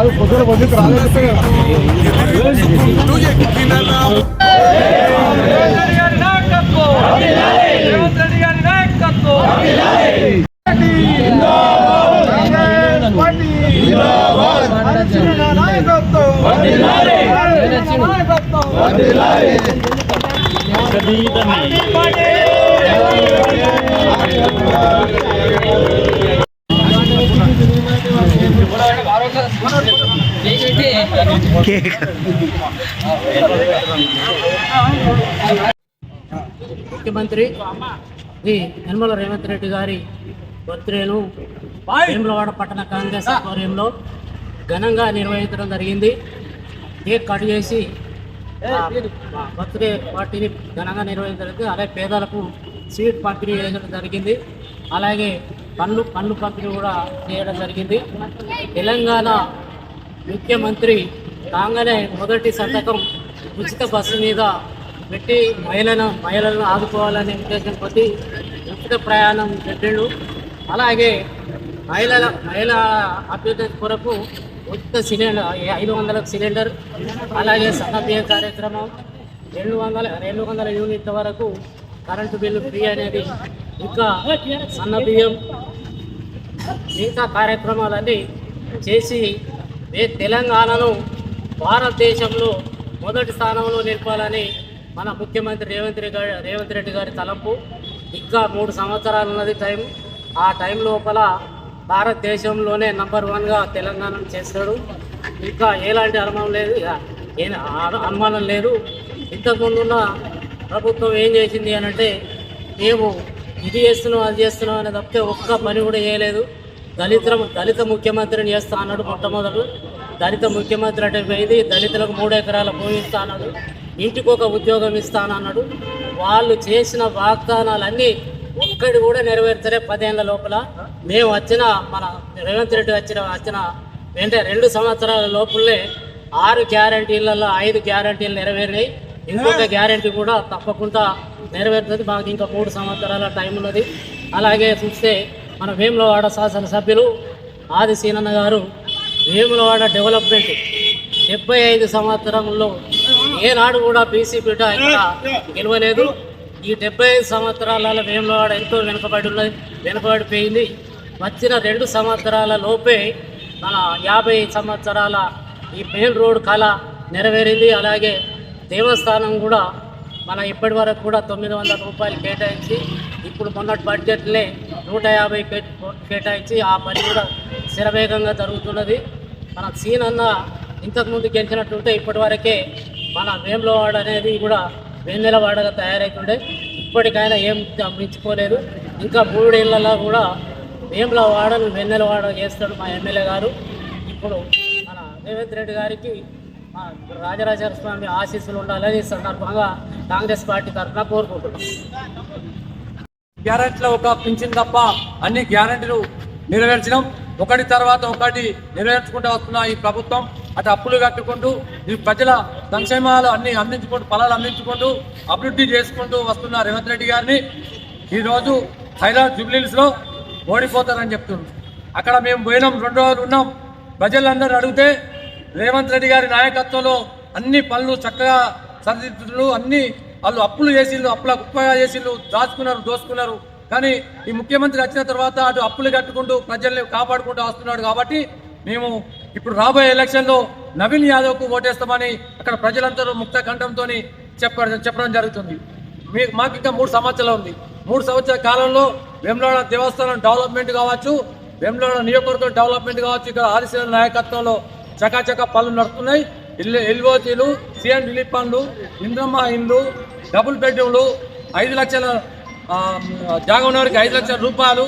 కాదు పొద్దున పొద్దుకు రాలేదు రేవంత్ రెడ్డి గారి నాయకత్వం రేవంత్ రెడ్డి గారి నాయకత్వం ముఖ్యమంత్రి శ్రీ యనమల రేవంత్ రెడ్డి గారి బర్త్డేను వేములవాడ పట్టణ కాంగ్రెస్ ఆధ్వర్యంలో ఘనంగా నిర్వహించడం జరిగింది. కేక్ కట్ చేసి బర్త్డే పార్టీని ఘనంగా నిర్వహించడం అలాగే పేదలకు స్వీట్ పంపిణీ చేయడం జరిగింది. అలాగే పండ్లు పండ్లు పంపిణీ కూడా చేయడం జరిగింది. తెలంగాణ ముఖ్యమంత్రి కాగానే మొదటి సంతకం ఉచిత బస్సు మీద పెట్టి మహిళలను మహిళలను ఆదుకోవాలనే ఉద్దేశం కొద్ది ఉచిత ప్రయాణం పెట్టిండు. అలాగే మహిళల మహిళ అభ్యున్నతి కొరకు ఉచిత సిలిండర్ ఐదు వందల సిలిండర్ అలాగే సన్నబియ్యం కార్యక్రమం రెండు వందల రెండు వందల యూనిట్ల వరకు కరెంటు బిల్లు ఫ్రీ అనేది ఇంకా సన్నబియ్యం మిగతా కార్యక్రమాలన్నీ చేసి ఏ తెలంగాణను భారతదేశంలో మొదటి స్థానంలో నిలపాలని మన ముఖ్యమంత్రి రేవంత్ రెడ్డి గారి రేవంత్ రెడ్డి గారి తలంపు. ఇంకా మూడు సంవత్సరాలు ఉన్నది టైం. ఆ టైం లోపల భారతదేశంలోనే నంబర్ వన్గా తెలంగాణను చేస్తాడు ఇంకా ఎలాంటి అనుమానం లేదు. ఏ అనుమానం లేదు. ఇంతకుముందున్న ప్రభుత్వం ఏం చేసింది అని అంటే మేము ఇది చేస్తున్నాం అది చేస్తున్నాం అనేది తప్పితే ఒక్క పని కూడా చేయలేదు. దళిత దళిత ముఖ్యమంత్రిని చేస్తా అన్నాడు మొట్టమొదటి. దళిత ముఖ్యమంత్రి అంటే పోయింది దళితులకు మూడు ఎకరాల భూమి ఇస్తా అన్నాడు. ఇంటికి ఒక ఉద్యోగం ఇస్తానన్నాడు వాళ్ళు చేసిన వాగ్దానాలన్నీ ఒక్కడి కూడా నెరవేర్చలే పదేళ్ళ లోపల. మేము వచ్చిన మన రేవంత్ రెడ్డి వచ్చిన వచ్చిన వెంటనే రెండు సంవత్సరాల లోపలే ఆరు గ్యారంటీలలో ఐదు గ్యారంటీలు నెరవేరినాయి. ఇంకొక గ్యారంటీ కూడా తప్పకుండా నెరవేరుతుంది. మాకు ఇంకా మూడు సంవత్సరాల టైం ఉన్నది. అలాగే చూస్తే మన వేములవాడ శాసనసభ్యులు ఆది సీనన్న గారు వేములవాడ డెవలప్మెంట్ డెబ్బై ఐదు సంవత్సరంలో ఏనాడు కూడా బీసీ బిడ్డ ఇక్కడ గెలవలేదు. ఈ డెబ్బై ఐదు సంవత్సరాల వేములవాడ ఎంతో వెనుకబడి ఉన్నది వెనుకబడిపోయింది. వచ్చిన రెండు సంవత్సరాల లోపే మన యాభై సంవత్సరాల ఈ మెయిన్ రోడ్ కళ నెరవేరింది. అలాగే దేవస్థానం కూడా మన ఇప్పటి వరకు కూడా తొమ్మిది వందల రూపాయలు కేటాయించి ఇప్పుడు మొన్నటి బడ్జెట్లే నూట యాభై కేటాయించి ఆ పని కూడా శరవేగంగా జరుగుతున్నది. మన సీన్ అన్న ఇంతకుముందు గెలిచినట్టుంటే ఇప్పటి వరకే మన వేములవాడ అనేది కూడా వెన్నెలవాడగా తయారవుతుండే ఇప్పటికైనా ఏం మించిపోలేదు ఇంకా మూడేళ్ళలో కూడా వేములవాడను వెన్నెలవాడ చేస్తాడు మా ఎమ్మెల్యే గారు. ఇప్పుడు మన రేవంత్ రెడ్డి గారికి రాజరాజేశ్వర స్వామి ఆశీస్సులు ఉండాలని ఈ సందర్భంగా కాంగ్రెస్ పార్టీ తరఫున కోరుకుంటున్నాం. గ్యారెంటీలో ఒక పింఛన్ తప్ప అన్ని గ్యారెంటీలు నెరవేర్చడం ఒకటి తర్వాత ఒకటి నెరవేర్చుకుంటూ వస్తున్న ఈ ప్రభుత్వం అటు అప్పులు కట్టుకుంటూ ఈ ప్రజల సంక్షేమాలు అన్ని అందించుకుంటూ ఫలాలు అందించుకుంటూ అభివృద్ధి చేసుకుంటూ వస్తున్న రేవంత్ రెడ్డి గారిని ఈరోజు హైదరాబాద్ జూబ్లీస్లో ఓడిపోతారని చెప్తున్నారు. అక్కడ మేము పోయినాం రెండు రోజులు ఉన్నాం. ప్రజలందరూ అడిగితే రేవంత్ రెడ్డి గారి నాయకత్వంలో అన్ని పనులు చక్కగా సరిదిద్దులు అన్ని వాళ్ళు అప్పులు చేసిళ్ళు అప్పుల కుప్పగా చేసిండ్రు దాచుకున్నారు దోసుకున్నారు. కానీ ఈ ముఖ్యమంత్రి వచ్చిన తర్వాత అటు అప్పులు కట్టుకుంటూ ప్రజల్ని కాపాడుకుంటూ వస్తున్నాడు కాబట్టి మేము ఇప్పుడు రాబోయే ఎలక్షన్లో నవీన్ యాదవ్కు ఓటేస్తామని అక్కడ ప్రజలందరూ ముక్త కంఠంతో చెప్పడం చెప్పడం జరుగుతుంది. మీ మాకు ఇంకా మూడు సంవత్సరాలు ఉంది. మూడు సంవత్సరాల కాలంలో వెమ్లాడ దేవస్థానం డెవలప్మెంట్ కావచ్చు వెమ్లాడ నియోజకవర్గం డెవలప్మెంట్ కావచ్చు ఇక్కడ ఆదిశ నాయకత్వంలో చకాచక పనులు నడుస్తున్నాయి. ఇల్లు ఎల్ఓసీలు సిఎన్ రిలీఫ్ ఫండ్లు ఇంద్రమ్మ ఇండ్లు డబుల్ బెడ్రూమ్లు ఐదు లక్షల ఆ, జాగా ఉన్నవారికి ఐదు లక్షల రూపాయలు.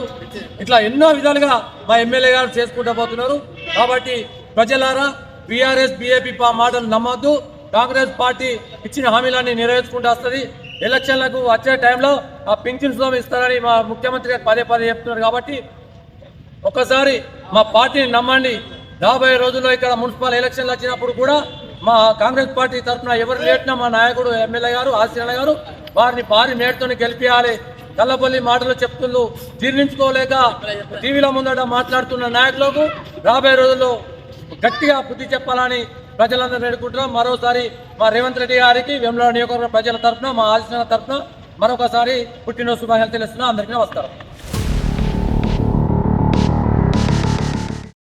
ఇట్లా ఎన్నో విధాలుగా మా ఎమ్మెల్యే గారు చేసుకుంటూ పోతున్నారు. కాబట్టి ప్రజలారా బీఆర్ఎస్ బీఏపీ మాటలు నమ్మొద్దు. కాంగ్రెస్ పార్టీ ఇచ్చిన హామీలన్నీ నెరవేర్చుకుంటూ వస్తుంది. ఎలక్షన్లకు వచ్చే టైంలో ఆ పింఛన్ సోమ ఇస్తారని మా ముఖ్యమంత్రి గారు పదే పదే చెప్తున్నారు కాబట్టి ఒక్కసారి మా పార్టీని నమ్మండి. రాబోయే రోజుల్లో ఇక్కడ మున్సిపల్ ఎలక్షన్లు వచ్చినప్పుడు కూడా మా కాంగ్రెస్ పార్టీ తరఫున ఎవరు లేటినా మా నాయకుడు ఎమ్మెల్యే గారు ఆశీర్ణ గారు వారిని భారీ మేటతోని గెలిపించాలి కల్లపల్లి మాటలు చెప్తుండ్రు. జీర్ణించుకోలేక టీవీల ముందట మాట్లాడుతున్న నాయకులకు రాబోయే రోజుల్లో గట్టిగా బుద్ధి చెప్పాలని ప్రజలందరూ వేడుకుంటున్నాం. మరోసారి మా రేవంత్ రెడ్డి గారికి వేములవాడ నియోజకవర్గ ప్రజల తరఫున మా ఆశిస్తున్న తరఫున మరొకసారి పుట్టినరోజు శుభాకాంక్షలు తెలుస్తున్నాం. అందరికీ వస్తారు